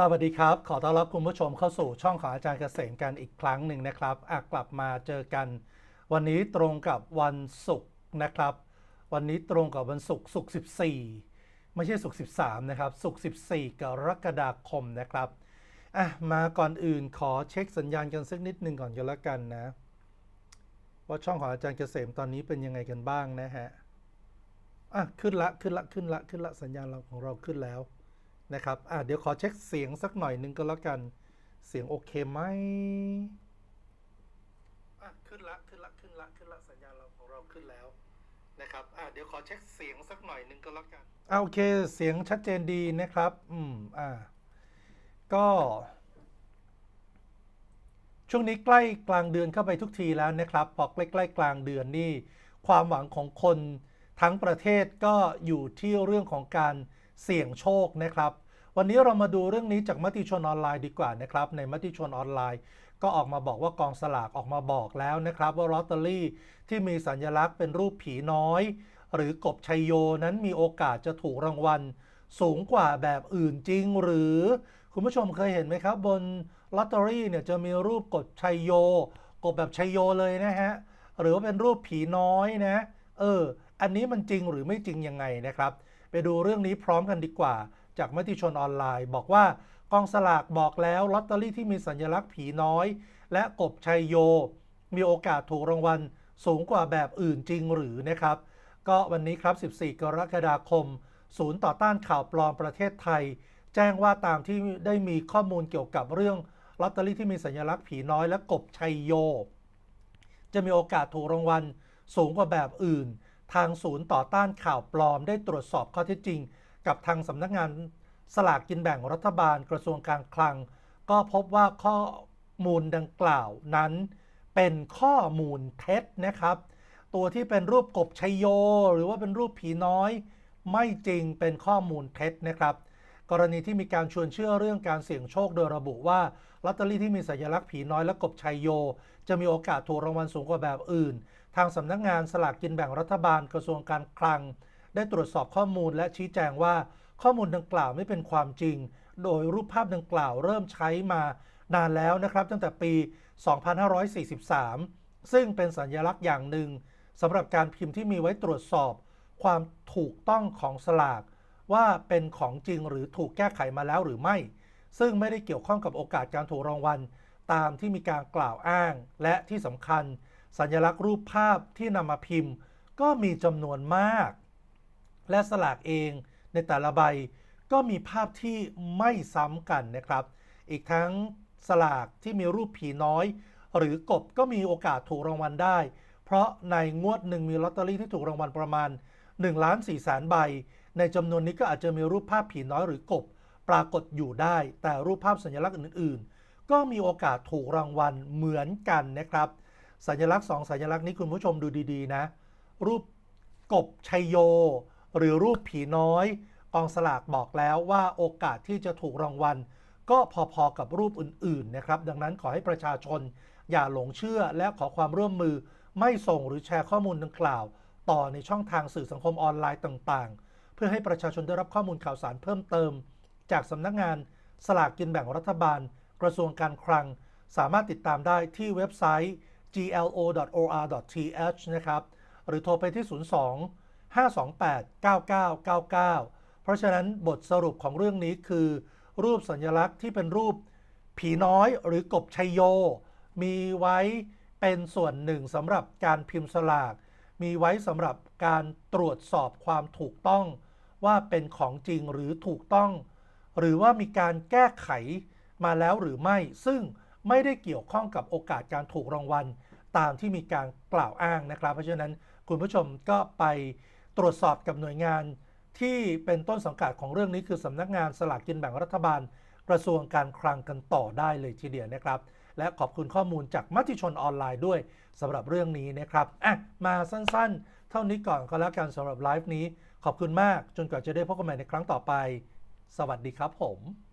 สวัสดีครับ ขอต้อนรับคุณผู้ชมเข้าสู่ช่องของอาจารย์เกษมกันอีกครั้งหนึ่งนะครับอะกลับมาเจอกัน วันนี้ตรงกับวันศุกร์นะครับ วันนี้ตรงกับวันศุกร์ศุกร์14 ไม่ใช่ศุกร์13 นะครับศุกร์14 กรกฎาคมนะครับอะมาก่อนอื่นขอเช็คสัญญาณกันสักนิดหนึ่งก่อนก็แล้วกันนะ ว่าช่องของอาจารย์เกษมตอนนี้เป็นยังไงกันบ้างนะฮะอะขึ้นละขึ้นละขึ้นละขึ้นละสัญญาณเราของเราขึ้นแล้ว นะครับอะเดี๋ยวขอเช็คเสียงสักหน่อยหนึงก็แล้วกัน เสียงโอเคไหมอะขึ้นละขึ้นละขึ้นละขึ้นละสัญญาณเราของเราขึ้นแล้วนะครับอะเดี๋ยวขอเช็คเสียงสักหน่อยหนึงก็แล้วกันอะโอเคเสียงชัดเจนดีนะครับ อืมอ่าก็ ช่วงนี้ใกล้กลางเดือนเข้าไปทุกทีแล้วนะครับ พอใกล้ๆกลางเดือนนี่ความหวังของคนทั้งประเทศก็อยู่ที่เรื่องของการ เสี่ยงโชคนะครับ วันนี้เรามาดูเรื่องนี้จากมติชนออนไลน์ดีกว่านะครับ ในมติชนออนไลน์ ก็ออกมาบอกว่ากองสลากออกมาบอกแล้วนะครับ ว่าลอตเตอรี่ที่มีสัญลักษณ์เป็นรูปผีน้อย หรือกบชัยโยนั้นมีโอกาสจะถูกรางวัล สูงกว่าแบบอื่นจริง หรือคุณผู้ชมเคยเห็นไหมครับ บนลอตเตอรี่เนี่ยจะมีรูปกบชัยโย กบแบบชัยโยเลยนะฮะหรือว่าเป็นรูปผีน้อยนะ เออ อันนี้มันจริงหรือไม่จริงยังไงนะครับ ไปดูเรื่องนี้พร้อมกันดีกว่า จากมติชนออนไลน์ บอกว่ากองสลากบอกแล้วลอตเตอรี่ที่มีสัญลักษณ์ผีน้อย และกบชัยโย มีโอกาสถูกรางวัลสูงกว่าแบบอื่นจริงหรือนะครับ ก็วันนี้ครับ 14 กรกฎาคม ศูนย์ต่อต้านข่าวปลอมประเทศไทย แจ้งว่าตามที่ได้มีข้อมูลเกี่ยวกับเรื่องลอตเตอรี่ที่มีสัญลักษณ์ผีน้อยและกบชัยโย จะมีโอกาสถูกรางวัลสูงกว่าแบบอื่น ทางศูนย์ต่อต้านข่าวปลอมได้ตรวจสอบข้อเท็จจริง กับทางสำนักงานสลากกินแบ่งรัฐบาลกระทรวงการคลัง ก็พบว่าข้อมูลดังกล่าวนั้น เป็นข้อมูลเท็จนะครับ ตัวที่เป็นรูปกบชัยโย หรือว่าเป็นรูปผีน้อย ไม่จริงเป็นข้อมูลเท็จนะครับ กรณีที่มีการชวนเชื่อเรื่องการเสี่ยงโชคโดยระบุว่าลอตเตอรี่ที่มีสัญลักษณ์ผีน้อยและกบชัยโย จะมีโอกาสถูกรางวัลสูงกว่าแบบอื่น ทางสำนักงานสลากกินแบ่งรัฐบาลกระทรวงการคลัง ได้ตรวจสอบข้อมูลและชี้แจงว่าข้อมูลดังกล่าวไม่เป็นความจริง โดยรูปภาพดังกล่าวเริ่มใช้มานานแล้วนะครับ ตั้งแต่ปี 2543 ซึ่งเป็นสัญลักษณ์อย่างหนึ่งสำหรับการพิมพ์ที่มีไว้ตรวจสอบ ความถูกต้องของสลาก ว่าเป็นของจริงหรือถูกแก้ไขมาแล้วหรือไม่ ซึ่งไม่ได้เกี่ยวข้องกับโอกาสการถูกรางวัลตามที่มีการกล่าวอ้าง และที่สำคัญ สัญลักษณ์รูปภาพที่นำมาพิมพ์ ก็มีจำนวนมาก และสลากเองในแต่ละใบก็มีภาพที่ไม่ซ้ำกันนะครับ อีกทั้งสลากที่มีรูปผีน้อย หรือกบก็มีโอกาสถูกรางวัลได้ เพราะในงวดหนึ่งมีลอตเตอรี่ที่ถูกรางวัลประมาณ1ล้าน4แสนใบ ในจำนวนนี้ก็อาจจะมีรูปภาพผีน้อยหรือกบ ปรากฏอยู่ได้ แต่รูปภาพสัญลักษณ์อื่น ๆ ก็มีโอกาสถูกรางวัลเหมือนกันนะครับ สัญลักษณ์สองสัญลักษณ์นี้คุณผู้ชมดูดีๆนะ รูปกบชัยโย หรือรูปผีน้อย กองสลากบอกแล้วว่าโอกาสที่จะถูกรางวัล ก็พอๆกับรูปอื่นๆนะครับ ดังนั้นขอให้ประชาชน อย่าหลงเชื่อและขอความร่วมมือ ไม่ส่งหรือแชร์ข้อมูลดังกล่าว ต่อในช่องทางสื่อสังคมออนไลน์ต่างๆ เพื่อให้ประชาชนได้รับข้อมูลข่าวสารเพิ่มเติม จากสำนักงานสลากกินแบ่งรัฐบาล กระทรวงการคลัง สามารถติดตามได้ที่เว็บไซต์ glo.or.th นะครับ หรือโทรไปที่ 02 528 9999 เพราะฉะนั้นบทสรุปของเรื่องนี้คือ รูปสัญลักษณ์ที่เป็นรูปผีน้อยหรือกบชัยโย มีไว้เป็นส่วนหนึ่งสำหรับการพิมพ์สลาก มีไว้สำหรับการตรวจสอบความถูกต้อง ว่าเป็นของจริงหรือถูกต้อง หรือว่ามีการแก้ไขมาแล้วหรือไม่ ซึ่งไม่ได้เกี่ยวข้องกับโอกาสการถูกรางวัล ตามที่มีการกล่าวอ้างนะครับ เพราะฉะนั้นคุณผู้ชมก็ไปตรวจสอบกับหน่วยงานที่เป็นต้นสังกัดของเรื่องนี้คือสำนักงานสลากกินแบ่งรัฐบาล กระทรวงการคลังกันต่อได้เลยทีเดียวนะครับ และขอบคุณข้อมูลจากมติชนออนไลน์ด้วยสำหรับเรื่องนี้นะครับอะมาสั้นๆ เท่านี้ก่อนก็แล้วกันสำหรับไลฟ์นี้ ขอบคุณมากจนกว่าจะได้พบกันใหม่ในครั้งต่อไป สวัสดีครับผม